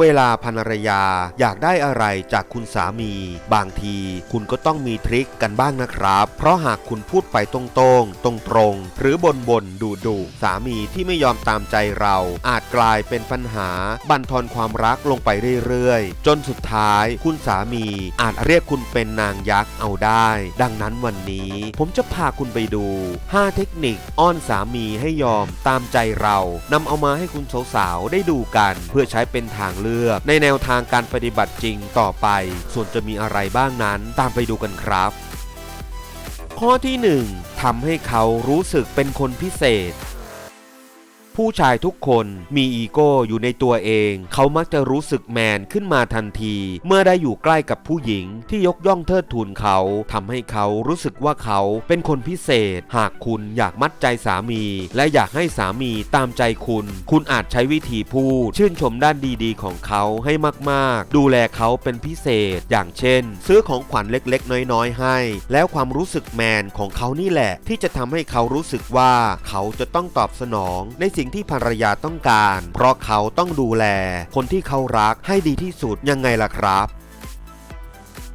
เวลาภรรยาอยากได้อะไรจากคุณสามี บางทีคุณก็ต้องมีทริคกันบ้างนะครับ เพราะหากคุณพูดไปตรงๆ ตรงๆหรือบนบนๆดุดุสามีที่ไม่ยอมตามใจเรา อาจกลายเป็นปัญหาบั่นทอนความรักลงไปเรื่อยๆ จนสุดท้ายคุณสามีอาจเรียกคุณเป็นนางยักษ์เอาได้ ดังนั้นวันนี้ผมจะพาคุณไปดู 5 เทคนิคอ้อนสามีให้ยอมตามใจเรานำเอามาให้คุณสาวๆได้ดูกัน เพื่อใช้เป็นทางเลือกในแนวทางการปฏิบัติจริงต่อไป ส่วนจะมีอะไรบ้างนั้นตามไปดูกันครับ ข้อที่ 1ทำให้เขารู้สึกเป็นคนพิเศษ ผู้ชายทุกคนมีอีโก้อยู่ในตัวเอง เขามักจะรู้สึกแมนขึ้นมาทันที เมื่อได้อยู่ใกล้กับผู้หญิงที่ยกย่องเทิดทูนเขาทำให้เขารู้สึกว่าเขาเป็นคนพิเศษ หากคุณอยากมัดใจสามี และอยากให้สามีตามใจคุณ คุณอาจใช้วิธีพูด ชื่นชมด้านดีๆ ของเขาให้มากๆ ดูแลเขาเป็นพิเศษ อย่างเช่น ซื้อของขวัญเล็กๆ น้อยๆ ให้ แล้วความรู้สึกแมนของเขานี่แหละ ที่จะทำให้เขารู้สึกว่าเขาจะต้องตอบสนองในสิ่งที่ภรรยาต้องการ เพราะเขาต้องดูแล คนที่เขารักให้ดีที่สุดยังไงล่ะครับ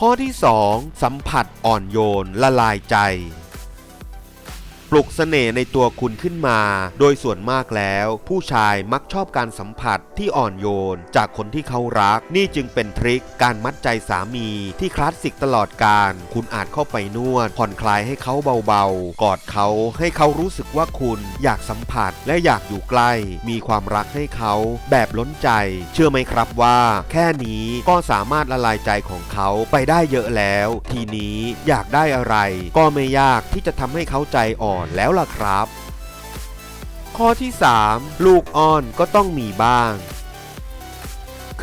ข้อที่ 2 สัมผัสอ่อนโยนละลายใจ ปลุกเสน่ห์ในตัวคุณขึ้นมา โดยส่วนมากแล้ว ผู้ชายมักชอบการสัมผัสที่อ่อนโยน จากคนที่เขารัก นี่จึงเป็นทริคการมัดใจสามีที่คลาสสิกตลอดการ คุณอาจเข้าไปนวด ผ่อนคลายให้เขาเบาๆ กอดเขาให้เขารู้สึกว่าคุณอยากสัมผัสและอยากอยู่ใกล้ มีความรักให้เขาแบบล้นใจ เชื่อไหมครับว่า แค่นี้ก็สามารถละลายใจของเขาไปได้เยอะแล้ว ทีนี้อยากได้อะไร ก็ไม่ยากที่จะทำให้เขาใจอ่อนแล้วล่ะครับ ข้อที่ 3 ลูกอ้อนก็ต้องมีบ้าง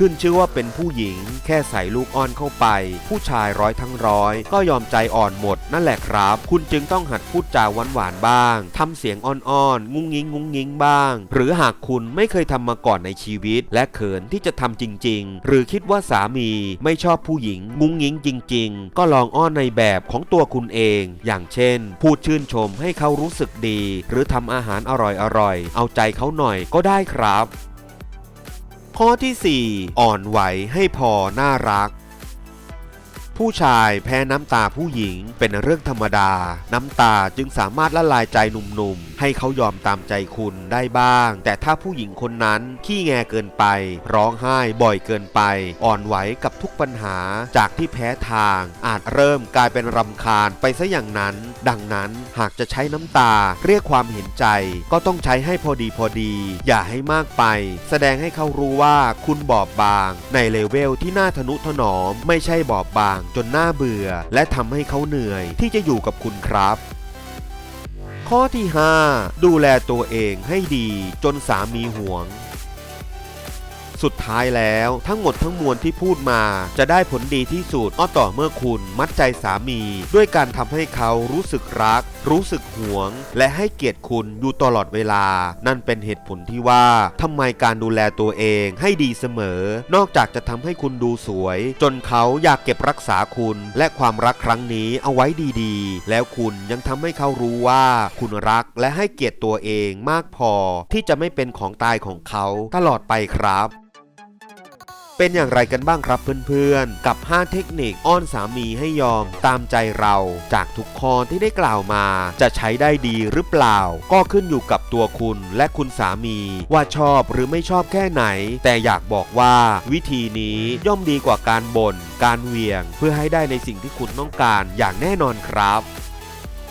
ขึ้นชื่อว่าเป็นผู้หญิง แค่ใส่ลูกอ้อนเข้าไป ผู้ชายร้อยทั้งร้อย ก็ยอมใจอ่อนหมด นั่นแหละครับ คุณจึงต้องหัดพูดจาหวานหวานบ้างทำเสียงอ่อนๆงุ้งงิงงุ้งงิงบ้าง หรือหากคุณไม่เคยทำมาก่อนในชีวิต และเขินที่จะทำจริง ๆ หรือคิดว่าสามีไม่ชอบผู้หญิงงุ้งงิงจริง ๆ ก็ลองอ้อนในแบบของตัวคุณเอง อย่างเช่น พูดชื่นชมให้เขารู้สึกดี หรือทำอาหารอร่อยๆเอาใจเขาหน่อยก็ได้ครับ ข้อที่ 4 อ่อนไหวให้พอน่ารัก ผู้ชายแพ้น้ำตาผู้หญิงเป็นเรื่องธรรมดา น้ำตาจึงสามารถละลายใจหนุ่มๆ ให้เขายอมตามใจคุณได้บ้าง แต่ถ้าผู้หญิงคนนั้นขี้แงเกินไป ร้องไห้บ่อยเกินไป อ่อนไหวกับทุกปัญหาจากที่แพ้ทาง อาจเริ่มกลายเป็นรำคาญไปซะอย่างนั้น ดังนั้นหากจะใช้น้ำตาเรียกความเห็นใจ ก็ต้องใช้ให้พอดีพอดี อย่าให้มากไป แสดงให้เขารู้ว่าคุณบอบบาง ในเลเวลที่น่าทนุถนอมไม่ใช่บอบบางจนน่าเบื่อ และทำให้เขาเหนื่อยที่จะอยู่กับคุณครับ ข้อที่ 5 ดูแลตัวเองให้ดีจนสามีห่วงสุดท้ายแล้วทั้งหมดทั้งมวลที่พูดมาจะได้ผลดีที่สุดก็ต่อเมื่อคุณมัดใจสามี ด้วยการทำให้เขารู้สึกรัก รู้สึกหวง และให้เกียรติคุณอยู่ตลอดเวลา นั่นเป็นเหตุผลที่ว่าทำไมการดูแลตัวเองให้ดีเสมอ นอกจากจะทำให้คุณดูสวย จนเขาอยากเก็บรักษาคุณ และความรักครั้งนี้เอาไว้ดีๆ แล้วคุณยังทำให้เขารู้ว่าคุณรักและให้เกียรติตัวเองมากพอ ที่จะไม่เป็นของตายของเขาตลอดไปครับ เป็นอย่างไรกันบ้างครับเพื่อนๆ กับ 5 เทคนิคอ้อนสามีให้ยอมตามใจเราจากทุกข้อที่ได้กล่าวมา จะใช้ได้ดีหรือเปล่า ก็ขึ้นอยู่กับตัวคุณและคุณสามี ว่าชอบหรือไม่ชอบแค่ไหน แต่อยากบอกว่าวิธีนี้ย่อมดีกว่าการบ่นการเหวี่ยง เพื่อให้ได้ในสิ่งที่คุณต้องการอย่างแน่นอนครับ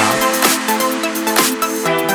ับ